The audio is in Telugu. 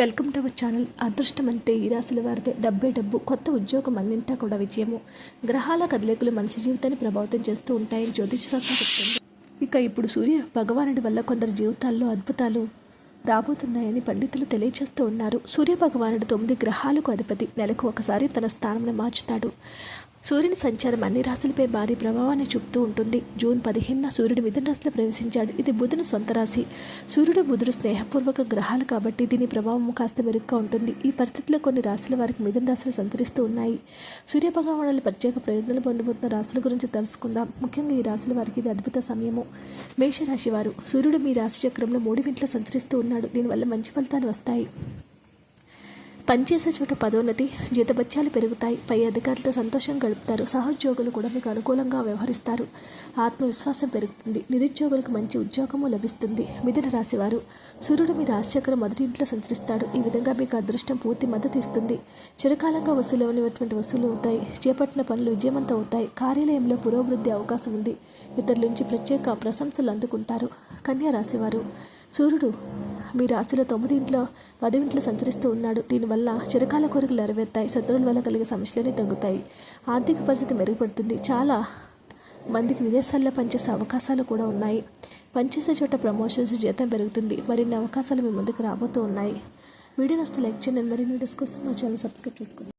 Welcome to our channel. అదృష్టం అంటే ఈ రాశుల వారిదే. డబ్బే డబ్బు. కొత్త ఉద్యోగం అన్నింటా కూడా విజయము. గ్రహాల కదలికలు మనిషి జీవితాన్ని ప్రభావితం చేస్తూ ఉంటాయని జ్యోతిష శాస్త్రం చెప్తుంది. ఇక ఇప్పుడు సూర్య భగవానుడి వల్ల కొందరు జీవితాల్లో అద్భుతాలు రాబోతున్నాయని పండితులు తెలియజేస్తూ ఉన్నారు. సూర్య భగవానుడు తొమ్మిది గ్రహాలకు అధిపతి. నెలకు ఒకసారి తన స్థానంలో మార్చుతాడు. సూర్యుని సంచారం అన్ని రాశులపై భారీ ప్రభావాన్ని చూపుతూ ఉంటుంది. జూన్ పదిహేనున సూర్యుడు మిథున రాశిలో ప్రవేశించాడు. ఇది బుధుని సొంత రాశి. సూర్యుడు బుధుడు స్నేహపూర్వక గ్రహాలు కాబట్టి దీని ప్రభావం కాస్త మెరుగ్గా ఉంటుంది. ఈ పరిస్థితిలో కొన్ని రాశుల వారికి మిథున రాశులు సంచరిస్తూ ఉన్నాయి. సూర్య భగవానుడి ప్రత్యేక ప్రయోజనాలు పొందబోతున్న రాశుల గురించి తెలుసుకుందాం. ముఖ్యంగా ఈ రాశుల వారికి ఇది అద్భుత సమయము. మేషరాశి వారు. సూర్యుడు మీ రాశి చక్రంలో మూడు సంచరిస్తూ ఉన్నాడు. దీనివల్ల మంచి ఫలితాలు వస్తాయి. పనిచేసే చోట పదోన్నతి జీతభత్యాలు పెరుగుతాయి. పై అధికారులతో సంతోషం గడుపుతారు. సహోద్యోగులు కూడా మీకు అనుకూలంగా వ్యవహరిస్తారు. ఆత్మవిశ్వాసం పెరుగుతుంది. నిరుద్యోగులకు మంచి ఉద్యోగము లభిస్తుంది. మిథున రాశివారు సూర్యుడు మీ రాశిచక్రం మొదటి ఇంట్లో సంచరిస్తాడు. ఈ విధంగా మీకు అదృష్టం పూర్తి మద్దతు ఇస్తుంది. చిరకాలంగా వసూలు అవనిటువంటి వసూలు అవుతాయి. చేపట్టిన పనులు విజయవంతం అవుతాయి. కార్యాలయంలో పురోభివృద్ధి అవకాశం ఉంది. ఇతరుల నుంచి ప్రత్యేక ప్రశంసలు అందుకుంటారు. కన్యా రాశివారు సూర్యుడు మీ రాశిలో తొమ్మిది ఇంట్లో సంచరిస్తూ ఉన్నాడు. దీనివల్ల చిరకాల కోరికలు నెరవేరుతాయి. శత్రువుల వల్ల కలిగే సమస్యలన్నీ తగ్గుతాయి. ఆర్థిక పరిస్థితి మెరుగుపడుతుంది. చాలా మందికి విదేశాల్లో పనిచేసే అవకాశాలు కూడా ఉన్నాయి. పనిచేసే చోట ప్రమోషన్స్ జీతం పెరుగుతుంది. మరిన్ని అవకాశాలు మీ ముందుకు రాబోతూ ఉన్నాయి. వీడియో నస్తే లైక్ చేయండి. మరిన్ని వీడియోస్ కోసం మా ఛానల్ సబ్స్క్రైబ్ చేసుకోండి.